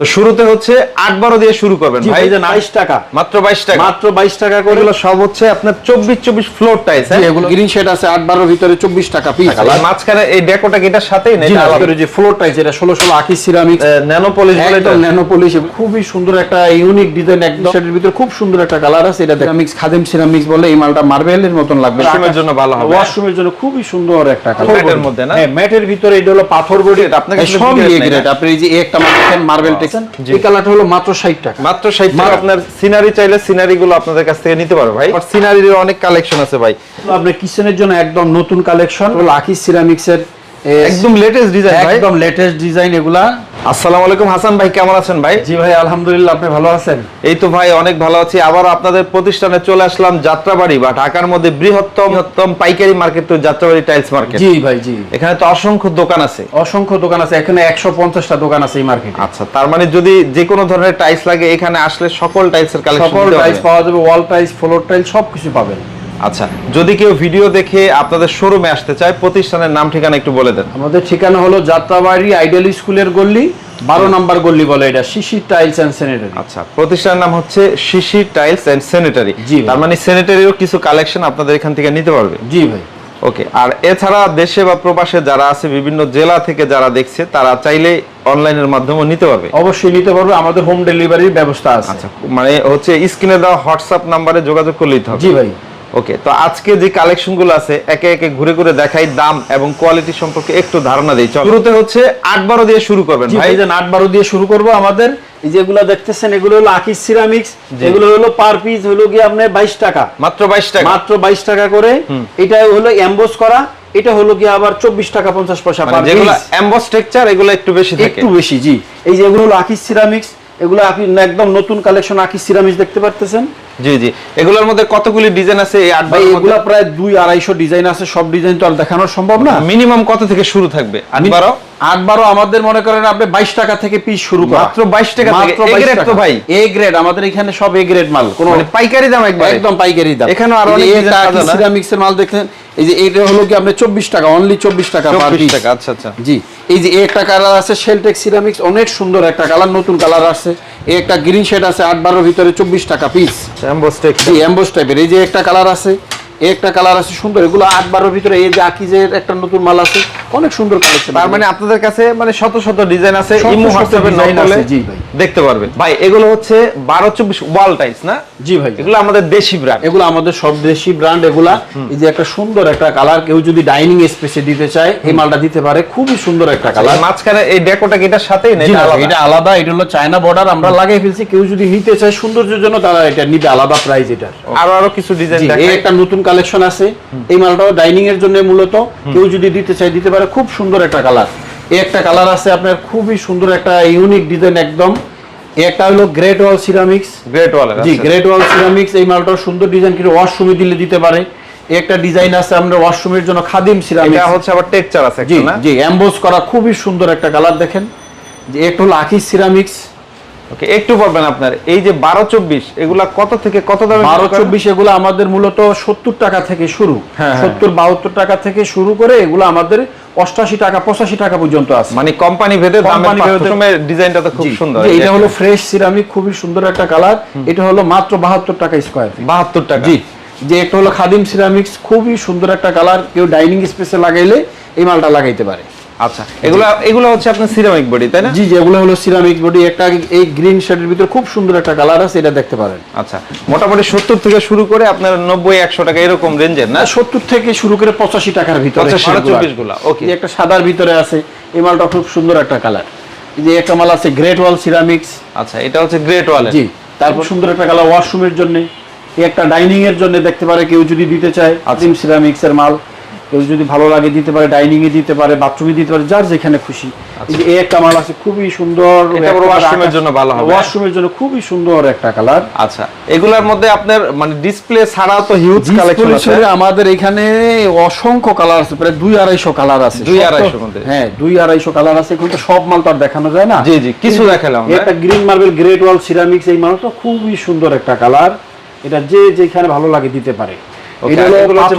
তো শুরুতে হচ্ছে আট বারো দিয়ে শুরু করবেন। ভাই ভাই বাইশ টাকা। মাত্র বাইশ টাকা। মাত্র বাইশ টাকা করে। এগুলো সব হচ্ছে আপনার চব্বিশ চব্বিশ ফ্লোর টাইস জি, এগুলো গ্রিন শেড আছে আট বারোর ভিতরে চব্বিশ টাকা পিস মাঝখানে এই ডেকোটা এটার সাথেই নেই যে ফ্লোর টাইস এটা ষোলো ষোলো আকি সিরামিক ন্যানো পলিশ বলে এটা? একদম ন্যানো খুবই সুন্দর একটা ইউনিক ডিজাইন একদম। সেটার ভিতরে খুব সুন্দর একটা কালার আছে এটা সিরামিক্স খাদিম সিরামিক্স বলে এই মালটা মার্বেলের মতন লাগবে। Washroom-এর জন্য ভালো হবে। ওয়াশরুমের জন্য খুবই সুন্দর একটা কালার ম্যাটের মধ্যে না? হ্যাঁ ম্যাটের ভিতরে এটা হলো পাথর বডি। আপনার কাছে সব ইয়ে গ্রেড আপনি এই যে একটা মাল মার্বেল এই কালারটা হলো মাত্র 60 টাকা। মাত্র টাকা। আপনার সিনারি চাইলে সিনারি গুলো আপনাদের কাছ থেকে নিতে পারবে ভাই। সিনারির অনেক কালেকশন আছে ভাই। আপনার কিচেনের জন্য একদম নতুন কালেকশন হলো আকি সিরামিক্স এর এ, একদম লেটেস্ট ডিজাইন ভাই। একদম লেটেস্ট ডিজাইন এগুলা। আসসালামু আলাইকুম হাসান ভাই কেমন আছেন ভাই? জি ভাই আলহামদুলিল্লাহ আপনি ভালো আছেন? এই তো ভাই অনেক ভালো আছি। আবার আপনাদের প্রতিষ্ঠানে চলে আসলাম যাত্রাবাড়ি বা ঢাকার মধ্যে বৃহত্তম বৃহত্তম। পাইকারি মার্কেট তো যাত্রাবাড়ি টাইলস মার্কেট জি ভাই জি। এখানে তো অসংখ্য দোকান আছে। অসংখ্য দোকান আছে এখানে একশো পঞ্চাশটা দোকান আছে এই মার্কেটে আচ্ছা তার মানে যদি যে কোনো ধরনের টাইলস লাগে এখানে আসলে সকল টাইলসের কালেকশন সকল টাইলস পাওয়া যাবে ওয়াল টাইলস ফ্লোর টাইলস সবকিছু পাবেন। আচ্ছা যদি কেউ ভিডিও দেখে আপনাদের শোরুমে আসতে চায় প্রতিষ্ঠানের নাম ঠিকানা একটু বলে দেন। আমাদের ঠিকানা হলো যাত্রাবাড়ি আইডিয়াল স্কুলের গল্লি বারো নাম্বার গল্লি বলে এটা শিশি টাইলস অ্যান্ড স্যানিটারি আচ্ছা প্রতিষ্ঠানের নাম হচ্ছে শিশি টাইলস এন্ড স্যানিটারি জি। তার মানে স্যানিটারিও কিছু কালেকশন আপনাদের এখান থেকে নিতে পারবে? জি ভাই। ওকে আর এছাড়া দেশে বা প্রবাসে যারা আছে বিভিন্ন জেলা থেকে যারা দেখছে তারা চাইলে অনলাইনের মাধ্যমে নিতে পারবে। অবশ্যই নিতে পারবে আমাদের হোম ডেলিভারির ব্যবস্থা আছে। আচ্ছা মানে হচ্ছে স্ক্রিনে দেওয়া হোয়াটসঅ্যাপ নাম্বারে যোগাযোগ করলেই হবে। জি ভাই। ওকে তো আজকে যে কালেকশনগুলো আছে একে একে ঘুরে ঘুরে দেখাই দাম এবং কোয়ালিটি সম্পর্কে একটু ধারণা দিই। চল। শুরুতে হচ্ছে আট বারো দিয়ে শুরু করবেন ভাই। যে নাট বারো দিয়ে শুরু করব আমাদের। যেগুলো দেখতেছেন এগুলো হলো আকিস সিরামিক্স। এগুলো হলো পার পিস হলো কি আপনার বাইশ টাকা। মাত্র বাইশ টাকা। মাত্র বাইশ টাকা করে। এটা হলো এমবোস করা এটা হলো কি আবার চব্বিশ টাকা পঞ্চাশ পয়সা মানে পার যেগুলো পিস এমবস টেক্সচার এগুলো একটু বেশি থাকে। একটু বেশি জি। এই যে এগুলো হলো আকিস সিরামিক্স এগুলো আপনি একদম নতুন কালেকশন আকিস সিরামিক্স দেখতে পারতেছেন। জি জি। এগুলোর মধ্যে কতগুলি ডিজাইন আছে? এই আট ভাই এগুলো প্রায় দুই আড়াইশো ডিজাইন আছে সব ডিজাইন তো আর দেখানো সম্ভব না। মিনিমাম কত থেকে শুরু থাকবে? আট বারো? আট বারো আমাদের মনে করেন আপনি বাইশ টাকা থেকে পিস শুরু মাত্র 22 টাকা মাত্র A 22 grade তো টাকা। ভাই। A grade, আমাদের এখানে সব এ গ্রেড মাল। কোনো মানে পাইকারি দাম একদম পাইকারি দাম। এখানেও আরও সিরামিক্স এর মাল দেখেন এই যে এটা হলো কি আপনি চব্বিশ টাকা অনলি চব্বিশ টাকা চব্বিশ টাকা আচ্ছা আচ্ছা। জি। এই যে একটা কালার আছে শেলটেক সিরামিক্স অনেক সুন্দর একটা কালার নতুন কালার আছে এই একটা গ্রিন শেড আছে আট বারোর ভিতরে চব্বিশ টাকা পিস টেক্সচার জি এমবোস টাইপের এই যে একটা কালার আছে একটা কালার আছে সুন্দর এগুলো আট বারোর ভিতরে এই যে আকিজের একটা নতুন মাল আছে অনেক সুন্দর কালেকশন তার মানে আপনাদের কাছে মানে শত শত ডিজাইন আছে ইমো হোয়াটসঅ্যাপে নক করলে আছে, জি ভাই। দেখতে পারবে ভাই এগুলো হচ্ছে বারো চব্বিশ ওয়াল টাইলস না? জি ভাই। এগুলো আমাদের দেশি ব্র্যান্ড এগুলো আমাদের সব দেশি ব্র্যান্ড এগুলা এই যে একটা সুন্দর একটা কালার কেউ যদি ডাইনিং স্পেসে দিতে চায় এই মালটা দিতে পারে খুবই সুন্দর একটা কালার মাঝখানে এই ডেকোটা কি এটার সাথেই না এটা আলাদা? এটা আলাদা এটা হলো চায়না বর্ডার আমরা লাগিয়ে ফেলছি কেউ যদি নিতে চায় সৌন্দর্যের জন্য তারা এটা নিবে আলাদা প্রাইস এটার। আরও আরও কিছু ডিজাইন জি, এই একটা নতুন কালেকশন আছে। এই মালটাও ডাইনিং এর জন্য মূলত। কেউ যদি দিতে চায় দিতে পারে। খুব সুন্দর একটা কালার এই একটা কালার আছে আপনার খুবই সুন্দর একটা ইউনিক ডিজাইন একদম। একটা হলো গ্রেট ওয়াল সিরামিক্স গ্রেট ওয়ালের জি গ্রেট ওয়াল সিরামিক্স এই সুন্দর ডিজাইন কিন্তু ওয়াশরুমে দিলে দিতে পারে। একটা ডিজাইন আছে আমরা ওয়াশরুমের জন্য খাদিম এটা হচ্ছে আবার টেক্সচার আছে জি জি এমবোস করা খুবই সুন্দর একটা কালার দেখেন। যে একটা হলো আকিস সিরামিক্স ওকে একটু বলবেন আপনার এই যে বারো চব্বিশ এগুলা কত থেকে কত দামে বারো চব্বিশ এগুলো আমাদের মূলত সত্তর টাকা থেকে শুরু। হ্যাঁ, হ্যাঁ। সত্তর বাহাত্তর টাকা থেকে শুরু করে এগুলো আমাদের অষ্টাশি টাকা পঁচাশি টাকা পর্যন্ত আছে। মানে কোম্পানি ভেদে ডিজাইনটা তো খুব সুন্দর। এটা হলো ফ্রেশ সিরামিক খুবই সুন্দর একটা কালার এটা হলো মাত্র বাহাত্তর টাকা স্কোয়ার বাহাত্তর টাকা। জি। যে একটা হলো খাদিম সিরামিক্স খুবই সুন্দর একটা কালার কেউ ডাইনিং স্পেসে লাগাইলে এই মালটা লাগাইতে পারে। আচ্ছা এগুলা এগুলো হচ্ছে আপনার সিরামিক বডি তাই না? জি যেগুলো হলো সিরামিক বডি একটা এই গ্রিন শেডের ভিতরে খুব সুন্দর একটা কালার আছে এটা দেখতে পারেন। আচ্ছা মোটামুটি সত্তর থেকে শুরু করে আপনার নব্বই একশো টাকা এরকম রেঞ্জের না? সত্তর থেকে শুরু করে পঁচাশি টাকার ভিতরে 85 সেগুলো। 24 গুলা. এই একটা সাদার ভিতরে আছে এই মালটা খুব সুন্দর একটা কালার এই যে একটা মাল আছে গ্রেট ওয়াল সিরামিক্স আচ্ছা এটা হচ্ছে গ্রেট ওয়ালের জি তারপর সুন্দর একটা কালার ওয়াশরুমের জন্য। একটা ডাইনিং এর জন্য দেখতে পারে কেউ যদি দিতে চায় আজিম সিরামিক্স এর মাল। কেউ যদি ভালো লাগে দিতে পারে ডাইনিং এ দিতে পারে বাথরুমে দিতে পারে যার যেখানে খুশি। এই একটা মাল আছে খুবই সুন্দর এর জন্য ভালো হবে। ওয়াশরুমের জন্য খুবই সুন্দর একটা কালার আচ্ছা এগুলার মধ্যে আপনার মানে ডিসপ্লে ছাড়াও তো হিউজ কালেকশন আছে। আমাদের এখানে অসংখ্য কালার আছে প্রায় দুই আড়াইশো কালার আছে। দুই মধ্যে? হ্যাঁ দুই আড়াইশো কালার আছে এখন তো সব মাল তো আর দেখানো যায় না। জি, জি, কিছু দেখালাম। একটা green marble great wall ceramics এই মালটা খুবই সুন্দর একটা কালার এটা যে যেখানে ভালো লাগে দিতে পারে। এটা হলো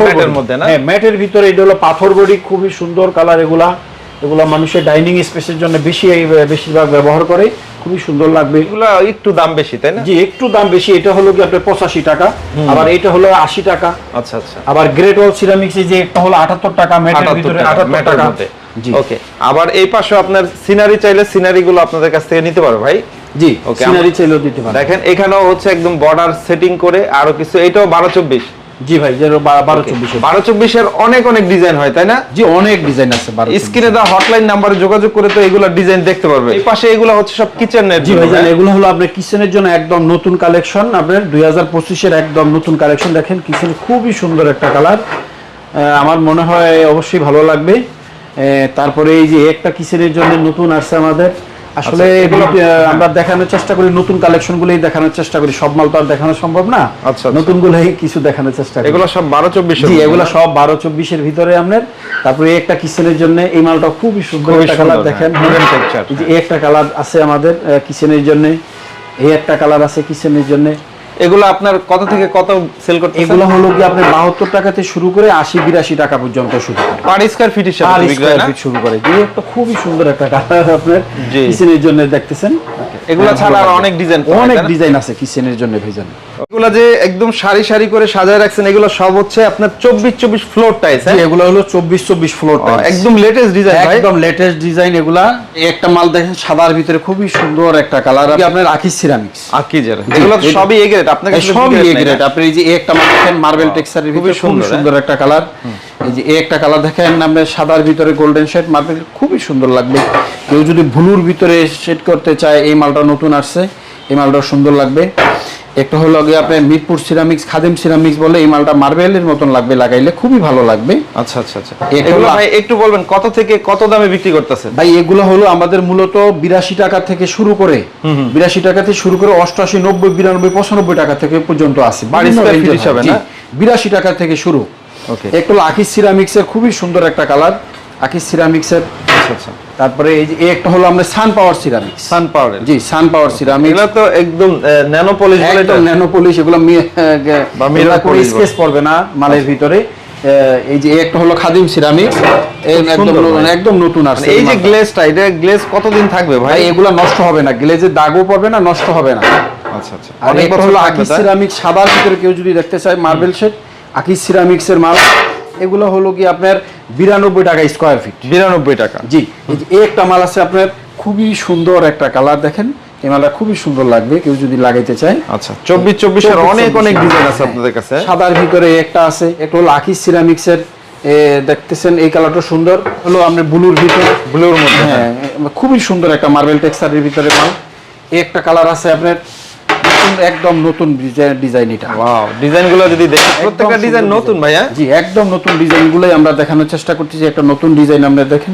ম্যাটের মধ্যে না? হ্যাঁ ম্যাটের ভিতরে এটা হলো পাথর বডি খুবই সুন্দর কালার এগুলা। এগুলো মানুষের ডাইনিং স্পেসের জন্য বেশি বেশিরভাগ ব্যবহার করে। খুবই সুন্দর লাগবে। এগুলো একটু দাম বেশি তাই না? জি একটু দাম বেশি। এটা হলো কি আপনার পঁচাশি টাকা। আবার এটা হলো আশি টাকা। আচ্ছা আচ্ছা। আবার গ্রেট সিরামিক্স যে একটা হলো আটাত্তর টাকা মেটের 78 ভিতরে টাকা, আটাত্তর টাকা। জি। ওকে আবার এই পাশে আপনার সিনারি চাইলে সিনারি গুলো আপনাদের কাছ থেকে নিতে পারবে ভাই। জি Okay, সিনারি চাইলেও দিতে পারেন। দেখেন এখানেও হচ্ছে একদম বর্ডার সেটিং করে আরও কিছু এটাও বারো চব্বিশ। জি ভাই বারো চব্বিশে বারো চব্বিশের অনেক অনেক ডিজাইন হয় তাই না? জি অনেক ডিজাইন আছে স্ক্রিনে দেওয়া হটলাইন নাম্বারে যোগাযোগ করে তো এগুলো ডিজাইন দেখতে পারবে। এই পাশে এগুলো হচ্ছে সব কিচেনের জি ভাই এগুলো হলো আপনার কিচেনের জন্য একদম নতুন কালেকশন আপনার দুই হাজার পঁচিশের একদম নতুন কালেকশন দেখেন কিচেন খুবই সুন্দর একটা কালার আমার মনে হয় অবশ্যই ভালো লাগবে। তারপরে এই যে একটা কিচেনের জন্য নতুন আসছে আমাদের। আসলে আচ্ছা, আমরা দেখানোর চেষ্টা করি নতুন কালেকশন গুলোই দেখানোর চেষ্টা করি। সব মাল তো আর দেখানো সম্ভব না। আচ্ছা, আচ্ছা। নতুন গুলোই কিছু দেখানোর চেষ্টা করি। এগুলো সব বারো চব্বিশ জি এগুলো সব বারো চব্বিশের ভিতরে আপনার। তারপরে এই একটা কিচেনের জন্য এই মালটা খুবই সুন্দর একটা কালার দেখেন। হ্যাঁ, texture, এই এই একটা কালার আছে আমাদের কিচেনের জন্য। এই একটা কালার আছে কিচেনের জন্য। এগুলো আপনার কত থেকে কত সেল করতে এগুলো হলো কি আপনার টাকা থেকে শুরু করে আশি বিরাশি টাকা পর্যন্ত শুরু করে। পার স্কয়ার ফিট হিসাবে বিক্রি হয় না? শুরু করে। যে একটা খুবই সুন্দর একটা কালার আপনার কিচেনের জন্য দেখতেছেন। এগুলো হ্যাঁ, ছাড়া আর অনেক ডিজাইন অনেক ডিজাইন আছে কিচেনের জন্য ভেজান। এগুলো যে একদম সারি সারি করে সাজায় রাখছেন এগুলো সব হচ্ছে আপনার চব্বিশ চব্বিশ ফ্লোর টাইস জি, এগুলো হলো চব্বিশ চব্বিশ ফ্লোর একদম লেটেস্ট ডিজাইন একদম লেটেস্ট ডিজাইন এগুলা। একটা মাল দেখেন সাদার ভিতরে খুবই সুন্দর একটা কালার আপনার সিরামিক্স আকিজের। এগুলো এই- সবই এ গ্রেড আপনার কাছে সবই এ গ্রেড আপনি এই যে একটা মাল দেখেন মার্বেল টেক্সচারের খুবই ভিতরে খুবই সুন্দর, সুন্দর একটা কালার এই যে একটা কালার দেখেন আপনার সাদার ভিতরে গোল্ডেন শেড মার্বেল খুবই সুন্দর লাগবে। কেউ যদি ব্লুর ভিতরে শেড করতে চায় এই মালটা নতুন আসছে এই মালটা সুন্দর লাগবে। একটা হলো গিয়ে আপনার মিরপুর সিরামিক্স খাদিম সিরামিক্স বলে এই মালটা মার্বেলের মতন লাগবে লাগাইলে খুবই ভালো লাগবে। আচ্ছা আচ্ছা আচ্ছা। এগুলো ভাই একটু বলবেন কত থেকে কত দামে বিক্রি করতেছেন? ভাই এগুলো হলো আমাদের মূলত বিরাশি টাকা থেকে শুরু করে বিরাশি টাকা থেকে শুরু করে অষ্টআশি নব্বই বিরানব্বই পঁচানব্বই টাকা থেকে পর্যন্ত আছে। feet হিসাবে না? বিরাশি টাকা থেকে শুরু। ওকে একটা আকিস সিরামিক্স এর খুবই সুন্দর একটা কালার আকিস সিরামিক্সের আচ্ছা আচ্ছা। তারপরে এই যে এই একটা হলো আমরা সান পাওয়ার সিরামিক্স সান পাওয়ারের জি সান পাওয়ার সিরামিক্স এগুলো তো একদম ন্যানো পলিশ বলে এটা? ন্যানো পলিশ এগুলো বা mirror স্কেচ পড়বে না মালের ভিতরে। এই যে একটা হলো খাদিম সিরামিক্স একদম নতুন-। একদম নতুন মানে আসছে এই যে। গ্লেজটা এটা গ্লেজ কতদিন থাকবে ভাই? এগুলো নষ্ট হবে না। গ্লেজের দাগও পড়বে না নষ্ট হবে না। আচ্ছা আচ্ছা। আর একটা হলো আকিস সিরামিক সাদার ভিতরে কেউ যদি দেখতে চায় মার্বেল শেড আকিস সিরামিক্স এর মাল। এগুলো হলো কি আপনার বিরানব্বই টাকা স্কোয়ার ফিট বিরানব্বই টাকা। জি এই একটা মাল আছে আপনার খুবই সুন্দর একটা কালার দেখেন। এই মালটা খুবই সুন্দর লাগবে কেউ যদি লাগাইতে চায়। আচ্ছা চব্বিশ চব্বিশের অনেক অনেক ডিজাইন আছে হ্যাঁ। আপনাদের কাছে। সাদার ভিতরে একটা আছে একটা হলো আকিস সিরামিক্স এর দেখতেছেন এই কালারটা সুন্দর। হলো আপনার ব্লুর ভিতরে। ব্লুর মধ্যে হ্যাঁ খুবই সুন্দর একটা মার্বেল টেক্সচারের ভিতরে মাল। একটা কালার আছে আপনার একদম নতুন ডিজাইন এটা। ওয়াও ডিজাইনগুলো যদি দেখি প্রত্যেকটা ডিজাইন নতুন ভাইয়া। জি একদম নতুন ডিজাইন গুলোই আমরা দেখানোর চেষ্টা করতেছি একটা নতুন ডিজাইন আমরা দেখেন।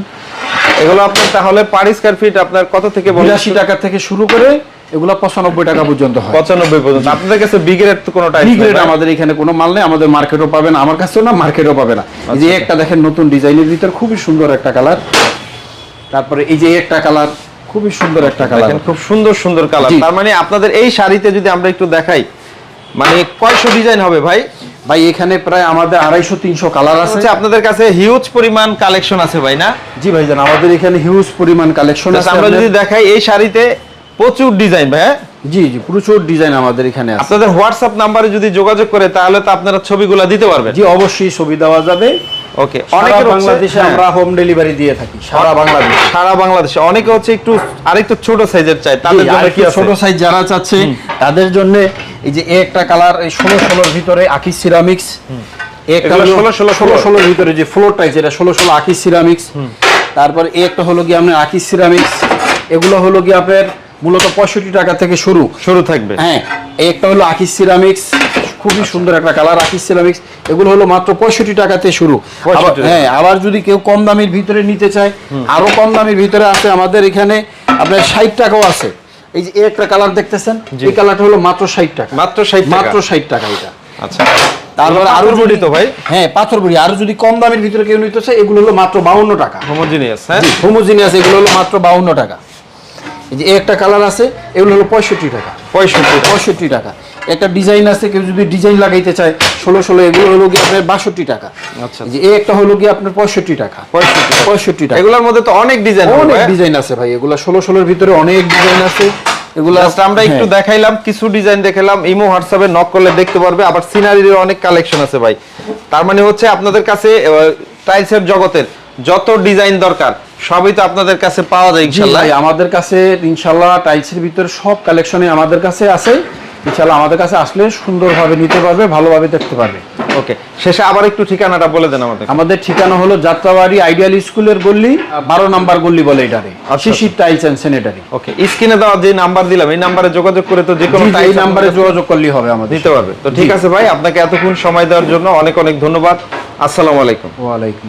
এগুলো আপনার তাহলে পার স্কয়ার ফিট আপনার কত থেকে বিরাশি টাকা থেকে শুরু করে এগুলো পঁচানব্বই টাকা পর্যন্ত হয়। পঁচানব্বই পর্যন্ত। আপনাদের কাছে বি গ্রেড তো কোনো টাইপ আমাদের এখানে কোনো মাল নেই আমাদের মার্কেটও পাবে না আমার কাছেও না মার্কেটও পাবে না। এই যে একটা দেখেন নতুন ডিজাইনের ভিতর খুবই সুন্দর একটা কালার তারপরে এই যে একটা কালার খুবই সুন্দর একটা কালার খুব সুন্দর সুন্দর কালার তার মানে আপনাদের এই শাড়িতে যদি আমরা একটু দেখাই মানে কয়শো ডিজাইন হবে ভাই? ভাই এখানে প্রায় আমাদের আড়াইশো তিনশো কালার আছে। আপনাদের কাছে হিউজ পরিমাণ কালেকশন আছে ভাই না? জি ভাইজান আমাদের এখানে হিউজ পরিমাণ কালেকশন আছে। আমরা যদি দেখাই এই শাড়িতে প্রচুর ডিজাইন ভাই হ্যাঁ? জি জি প্রচুর ডিজাইন আমাদের এখানে আছে। আপনাদের হোয়াটসঅ্যাপ নাম্বারে যদি যোগাযোগ করে তাহলে তো আপনারা ছবিগুলো দিতে পারবেন। জি অবশ্যই ছবি দেওয়া যাবে। ওকে হচ্ছে- বাংলাদেশে হ্যাঁ, আমরা হোম ডেলিভারি দিয়ে থাকি সারা বাংলাদেশ। সারা বাংলাদেশে। অনেকে হচ্ছে একটু আরেকটু ছোট সাইজের চাই তাদের জন্য কি ছোট সাইজ যারা চাচ্ছে তাদের জন্য এই যে একটা কালার এই ষোলো ষোলোর ভিতরে আকিস সিরামিক্স একটা এগুলো হলো 16 ষোলো 16 ষোলো ভিতরে যে ফ্লোর টাইস এটা ষোলো ষোলো আকিস সিরামিক্স তারপর একটা হলো কি আপনার আকিস সিরামিক্স এগুলো হলো কি আপনার মূলত পঁয়ষট্টি টাকা থেকে শুরু। শুরু থাকবে। হ্যাঁ এই একটা হলো আকিস সিরামিক্স খুবই সুন্দর একটা কালার আকিস সিরামিক্স এগুলো হলো মাত্র পঁয়ষট্টি টাকাতে শুরু। 65 আবার- টাকা। হ্যাঁ আবার যদি কেউ কম দামের ভিতরে নিতে চায় আরও কম দামের ভিতরে আছে আমাদের এখানে আপনার ষাট টাকাও আছে। এই যে একটা কালার দেখতেছেন এই কালারটা হলো মাত্র ষাট টাকা। মাত্র ষাট মাত্র ষাট টাকা এটা। আচ্ছা। তারপর এগুলো আরও যদি- তো ভাই। হ্যাঁ পাথর বড়ি। আরও যদি কম দামের ভিতরে কেউ নিতে চায় এগুলো হলো মাত্র বাউন্ন টাকা। হোমোজিনিয়াস হ্যাঁ? হোমোজিনিয়াস এগুলো হলো মাত্র বাউন্ন টাকা। এই যে একটা কালার আছে এগুলো হলো পঁয়ষট্টি টাকা। পঁয়ষট্টি পঁয়ষট্টি টাকা। একটা ডিজাইন আছে কেউ যদি ডিজাইন লাগাইতে চায় ষোলো ষোলো এগুলো হলো গিয়ে আপনার বাষট্টি টাকা। আচ্ছা। যে এই একটা হলো গিয়ে আপনার পঁয়ষট্টি টাকা। পঁয়ষট্টি। পঁয়ষট্টি টাকা। এগুলোর মধ্যে তো অনেক ডিজাইন অনেক ডিজাইন আছে ভাই এগুলা ষোলো ষোলোর ভিতরে অনেক ডিজাইন আছে। এগুলা আমরা একটু হ্যাঁ। দেখাইলাম কিছু ডিজাইন দেখালাম ইমো হোয়াটসঅ্যাপে নক করলে দেখতে পারবে আবার সিনারির অনেক কালেকশন আছে ভাই। তার মানে হচ্ছে আপনাদের কাছে টাইলসের জগতের যত ডিজাইন দরকার সবই তো আপনাদের কাছে পাওয়া যায় ইনশাআল্লাহ আমাদের কাছে ইনশাল্লাহ টাইলসের ভিতরে সব কালেকশনে আমাদের কাছে আছে। ইনশাল্লাহ আমাদের কাছে আসলে সুন্দরভাবে নিতে পারবে ভালোভাবে দেখতে পারবে। ওকে শেষে আবার একটু ঠিকানাটা বলে দেন আমাদের। আমাদের ঠিকানা হলো যাত্রাবাড়ি আইডিয়াল স্কুলের গল্লি বারো নাম্বার গল্লি বলে এটারে আচ্ছা। Shishir tiles and sanitary. Okay স্ক্রিনে দেওয়া যে নাম্বার দিলাম এই নাম্বারে যোগাযোগ করে তো যে কোনো এই নাম্বারে যোগাযোগ করলেই হবে আমাদের। দিতে পারবে তো ঠিক আছে ভাই আপনাকে এতক্ষণ সময় দেওয়ার জন্য অনেক অনেক ধন্যবাদ। আসসালামু আলাইকুম। ওয়ালাইকুম।